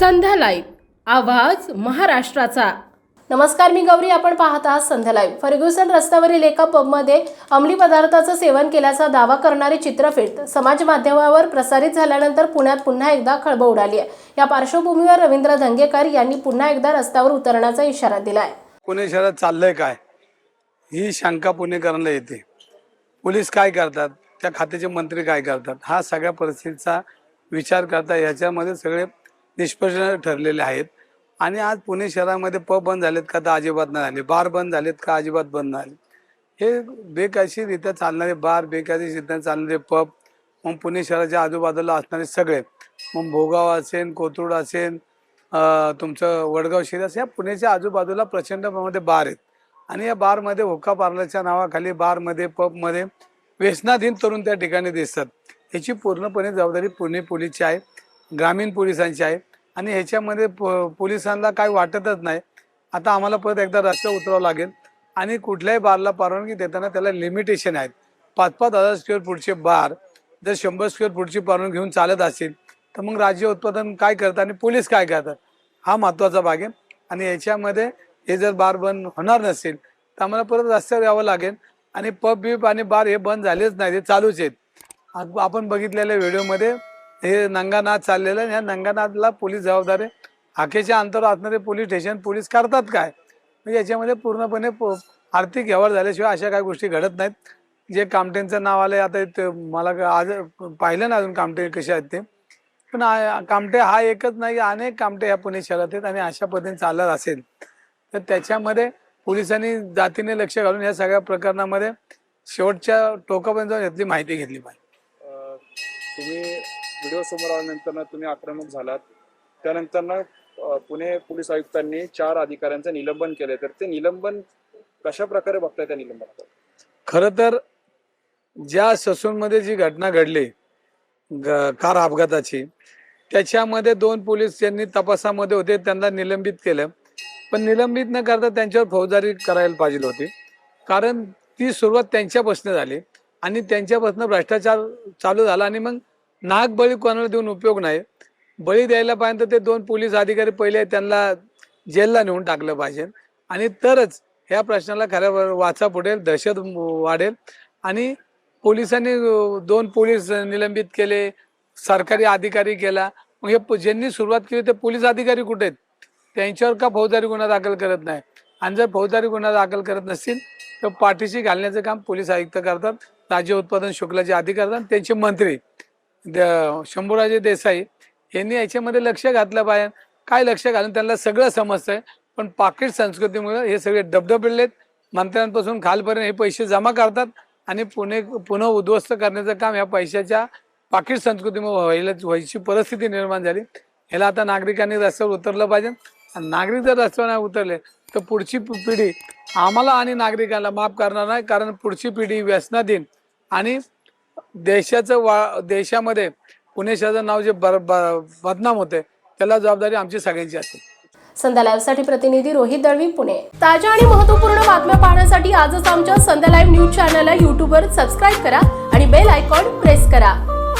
संध्या live आवाज महाराष्ट्राचा. नमस्कार मी गौरी. आपण पाहत आहात संध्या लाईव्ह. फर्ग्युसन रस्त्यावरील एका पबमध्ये अंमली पदार्थाचं सेवन केल्याचा दावा करणारी चित्रफित समाज माध्यमावर प्रसारित झाल्यानंतर पुण्यात पुन्हा एकदा खळबळ उडाली आहे. या पार्श्वभूमीवर रवींद्र धंगेकर यांनी पुन्हा एकदा रस्त्यावर उतरण्याचा इशारा दिला आहे पुणे शहरात चाललंय काय? ही शंका पुणेकरांना येते. पोलीस काय करतात? त्या खात्याचे मंत्री काय करतात? हा सगळ्या परिस्थितीचा विचार करता याच्यामध्ये सगळे निष्पन्न ठरलेले आहेत. आणि आज पुणे शहरामध्ये पब बंद झालेत का तर अजिबात नाही झाले. बार बंद झालेत का अजिबात बंद नाही झाले. हे बेकायदेशीररित्या चालणारे बार बेकायदेशीररित्या चालणारे पब मग पुणे शहराच्या आजूबाजूला असणारे सगळे मग भोगाव असेल कोथरूड असेल तुमचं वडगाव शिर असेल या पुण्याच्या आजूबाजूला प्रचंड प्रमाणामध्ये बार आहेत. आणि या बारमध्ये हुक्का पार्लरच्या नावाखाली बारमध्ये पबमध्ये व्यसनाधीन तरुण त्या ठिकाणी दिसतात. याची पूर्णपणे जबाबदारी पुणे पोलीसची आहे. ग्रामीण पोलिसांची आहे. आणि ह्याच्यामध्ये प- पोलिसांना काय वाटतच नाही. आता आम्हाला परत एकदा रस्ता उतरावं लागेल. आणि कुठल्याही बारला परवानगी देताना त्याला लिमिटेशन आहेत. पाच पाच हजार स्क्वेअर फूटचे बार जर शंभर स्क्वेअर फूटची परवानगी घेऊन चालत असेल तर मग राज्य उत्पादन काय करतात आणि पोलीस काय करतात? हा महत्त्वाचा भाग आहे. आणि याच्यामध्ये हे जर बार बंद होणार नसेल तर आम्हाला परत रस्त्यावर यावं लागेल. आणि पब बीप आणि बार हे बंद झालेच नाही ते चालूच आहेत. आपण बघितलेल्या व्हिडिओमध्ये हे नंगानाथ चाललेलं आहे. या नंगानाथला पोलीस जबाबदार आहे. हाकेच्या अंतरावर असणारे पोलीस स्टेशन पोलीस करतात काय? म्हणजे याच्यामध्ये पूर्णपणे प- आर्थिक व्यवहार झाल्याशिवाय अशा काही गोष्टी घडत नाहीत. जे कामटेंचं नाव आलंय आता ते मला आज पाहिलं ना अजून कामटे कसे आहेत ते. पण कामटे हा एकच नाही अनेक कामटे या पुणे शहरात आहेत आणि अशा पद्धतीने चालत असेल. तर त्याच्यामध्ये पोलिसांनी जातीने लक्ष घालून या सगळ्या प्रकरणामध्ये शेवटच्या टोकापर्यंत जाऊन यातली माहिती घेतली पाहिजे. तुम्ही व्हिडिओ समोर आल्यानंतर तुम्ही आक्रमक झालात. त्यानंतर पुणे पोलीस आयुक्तांनी चार अधिकाऱ्यांचं निलंबन केलंय. तर ते निलंबन कशा प्रकारे बघताय त्या निलंबनाचं खरं तर ज्या ससूनमध्ये जी घटना घडली ग- कार अपघाताची त्याच्यामध्ये दोन पोलीस ज्यांनी तपासामध्ये होते त्यांना निलंबित केलं. पण निलंबित न करता त्यांच्यावर फौजदारी करायला पाहिजे होती. कारण ती सुरुवात त्यांच्यापासून झाली आणि त्यांच्यापासून भ्रष्टाचार चालू झाला आणि मग नाग बळी कोणाला देऊन उपयोग नाही. बळी द्यायला पाहिजे तर ते दोन पोलीस अधिकारी पहिले त्यांना जेलला नेऊन टाकलं पाहिजे. आणि तरच ह्या प्रश्नाला खऱ्या वाचा फुटेल दहशत वाढेल. आणि पोलिसांनी दोन पोलीस निलंबित केले सरकारी अधिकारी केला. मग हे प- ज्यांनी सुरुवात केली ते पोलीस अधिकारी कुठे आहेत? त्यांच्यावर का फौजदारी गुन्हा दाखल करत नाही? आणि जर फौजदारी गुन्हा दाखल करत नसतील तर पाठीशी घालण्याचं काम पोलीस आयुक्त करतात. राज्य उत्पादन शुक्लाचे अधिकारी करतात. त्यांचे मंत्री शंभूराजे देसाई यांनी याच्यामध्ये लक्ष घातलं पाहिजे. काय लक्ष घालून त्यांना सगळं समजतंय. पण पाकिट संस्कृतीमुळे हे सगळे डबडबलेत मंत्र्यांपासून खालपर्यंत हे पैसे जमा करतात आणि पुणे पुन्हा उद्ध्वस्त करण्याचं काम ह्या पैशाच्या पाकिट संस्कृतीमुळे व्हायला व्हायची परिस्थिती निर्माण झाली. ह्याला आता नागरिकांनी रस्त्यावर उतरलं पाहिजे. आणि नागरिक जर रस्त्यावर नाही उतरले तर पुढची पिढी आम्हाला आणि नागरिकांना माफ करणार नाही. कारण पुढची पिढी व्यसनाधीन आणि देशाचं वा देशामध्ये पुणे शहराचं नाव जे बर बदनाम होते त्याला जबाबदारी आमची सगळ्यांची असते. संध्या लाईव्हसाठी प्रतिनिधी रोहित दळवी पुणे. ताज्या आणि महत्त्वपूर्ण बातम्या पाहण्यासाठी आजच आमच्या संध्या लाईव्ह न्यूज चॅनलला युट्यूबवर सबस्क्राईब करा आणि बेल आयकॉन प्रेस करा.